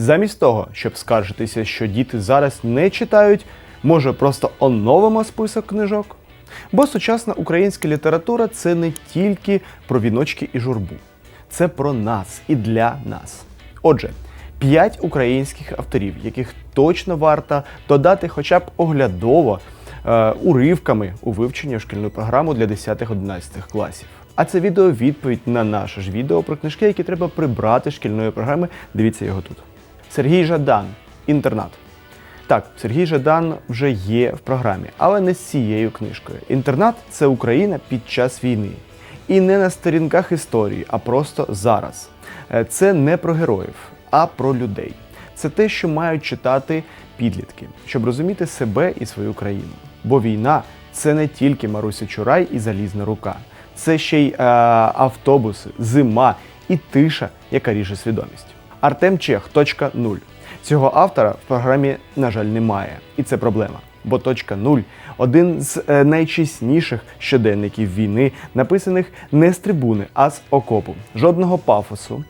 Замість того, щоб скаржитися, що діти зараз не читають, може просто оновимо список книжок? Бо сучасна українська література це не тільки про віночки і журбу, це про нас і для нас. Отже, п'ять українських авторів, яких точно варто додати хоча б оглядово е, уривками у вивчення в шкільну програму для 10-11 класів. А це відео відповідь на наше ж відео про книжки, які треба прибрати з шкільної програми. Дивіться його тут. Сергій Жадан, інтернат. Так, Сергій Жадан вже є в програмі, але не з цією книжкою. Інтернат це Україна під час війни. І не на сторінках історії, а просто зараз. Е, Це не про героїв, а про людей. Це те, що мають читати підлітки, щоб розуміти себе і свою країну. Бо війна це не тільки Маруся Чурай і залізна рука, це ще й е, автобуси, зима і тиша, яка ріже свідомість. Артем Чех, точка нуль. Цього автора в програмі, на жаль, немає. І це проблема. Бо точка нуль один з е, найчесніших щоденників війни, написаних не з трибуни, а з окопу. Жодного пафосу,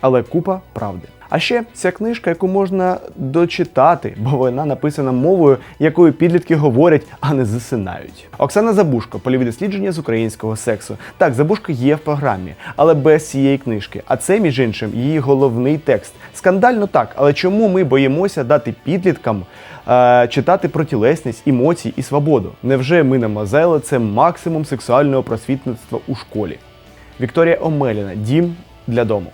але купа правди. А ще ця книжка, яку можна дочитати, бо вона написана мовою, якою підлітки говорять, а не засинають. Оксана Забушко, поліві дослідження з українського сексу. Так, Забушко є в програмі, але без цієї книжки. А це, між іншим, її головний текст. Скандально так, але чому ми боїмося дати підліткам е, читати про тілесність, емоції і свободу? Невже ми намазали це максимум сексуального просвітництва у школі? Вікторія Омеліна Дім для дому.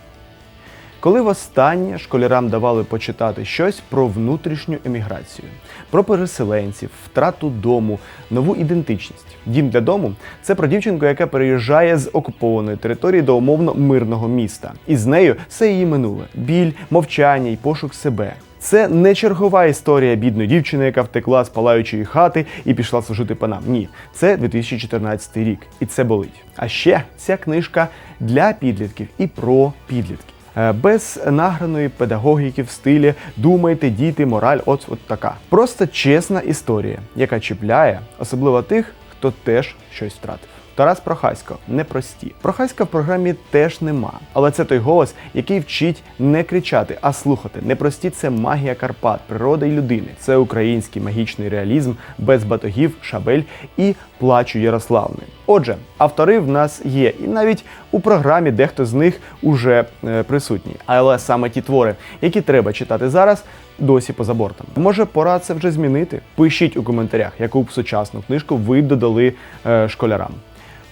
Коли востаннє школярам давали почитати щось про внутрішню еміграцію, про переселенців, втрату дому, нову ідентичність. Дім для дому це про дівчинку, яка переїжджає з окупованої території до умовно мирного міста. І з нею все її минуле: біль, мовчання й пошук себе. Це не чергова історія бідної дівчини, яка втекла з палаючої хати і пішла служити панам. Ні, це 2014 рік, і це болить. А ще ця книжка для підлітків і про підлітків. Е, Без награної педагогіки в стилі думайте, діти, мораль, от, от така. Просто чесна історія, яка чіпляє, особливо тих, хто теж щось втратив. Тарас Прохасько непрості. Прохаська в програмі теж нема. Але це той голос, який вчить не кричати, а слухати. Непрості це магія Карпат, природи й людини. Це український магічний реалізм без батогів, шабель і плачу Ярославни. Отже, автори в нас є, і навіть у програмі дехто з них уже е, присутній. Але саме ті твори, які треба читати зараз, досі поза бортом. Може, пора це вже змінити? Пишіть у коментарях, яку б сучасну книжку ви додали е, школярам.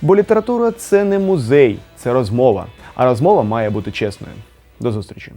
Бо література це не музей, це розмова. А розмова має бути чесною. До зустрічі!